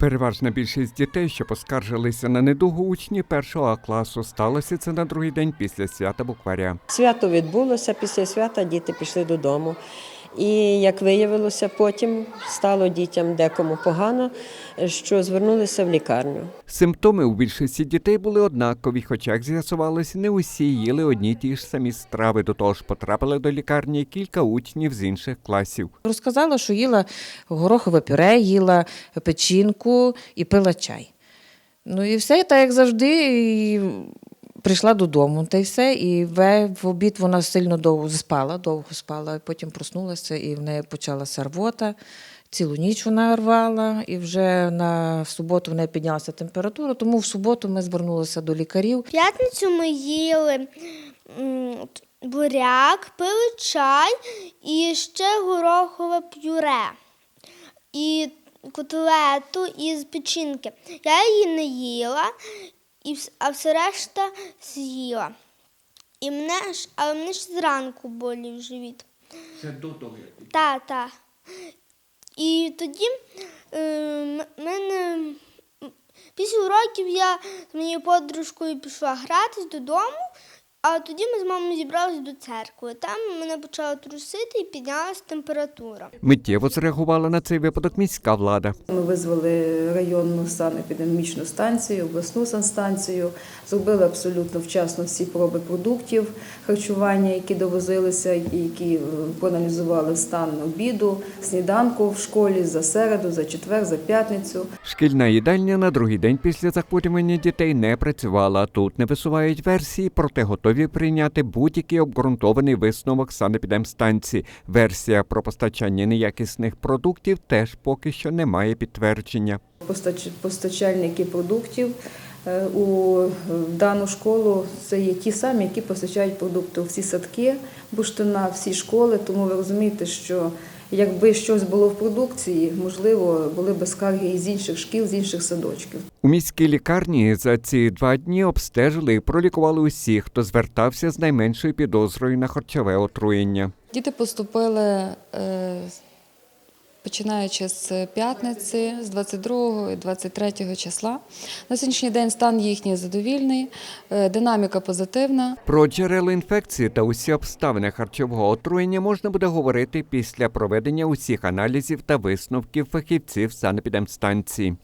Переважна більшість дітей, що поскаржилися на недугу учні першого класу, сталося це на другий день після свята букваря. Свято відбулося, після свята діти пішли додому. І як виявилося, потім стало дітям декому погано, що звернулися в лікарню. Симптоми у більшості дітей були однакові, хоча, як з'ясувалося, не усі їли одні ті ж самі страви. До того ж, потрапили до лікарні кілька учнів з інших класів. Розказала, що їла горохове пюре, їла печінку і пила чай. Ну і все, так як завжди, і прийшла додому, та й все. І в, обід вона сильно довго спала, довго спала, потім проснулася, і в неї почалася рвота. Цілу ніч вона рвала, і вже на суботу в неї піднялася температура, тому в суботу ми звернулися до лікарів. П'ятницю ми їли буряк, пили чай і ще горохове пюре. І котлету із печінки. Я її не їла, і, вс- а все решта з'їла. І мене ж, але мене ж зранку болів живіт. Це до того. Та, та. І тоді е, мене після уроків я з моєю подружкою пішла гратись додому, а тоді ми з мамою зібралися до церкви. Там мене почало трусити і піднялася температура. Миттєво зреагувала на цей випадок міська влада. Ми визвали районну санепідемічну станцію, обласну санстанцію, зробили абсолютно вчасно всі проби продуктів харчування, які довозилися, які е, проаналізували стан обіду, сніданку в школі за середу, за четвер, за п'ятницю. Шкільна їдальня на другий день після захворювання дітей не працювала. Тут не висувають версії, проте готові прийняти будь-який обґрунтований висновок санепідемстанції. Версія про постачання неякісних продуктів теж поки що не має підтвердження. Постач- Постачальники продуктів у е, дану школу це є ті самі, які постачають продукти у всі садки, буштина, всі школи. Тому ви розумієте, що якби щось було в продукції, можливо, були б скарги із інших шкіл, з інших садочків. У міській лікарні за ці два дні обстежили і пролікували усіх, хто звертався з найменшою підозрою на харчове отруєння. Діти поступили е, починаючи з п'ятниці, з 22 і 23 числа. На сьогоднішній день стан їхній задовільний, е, динаміка позитивна. Про джерела інфекції та усі обставини харчового отруєння можна буде говорити після проведення усіх аналізів та висновків фахівців санепідемстанції.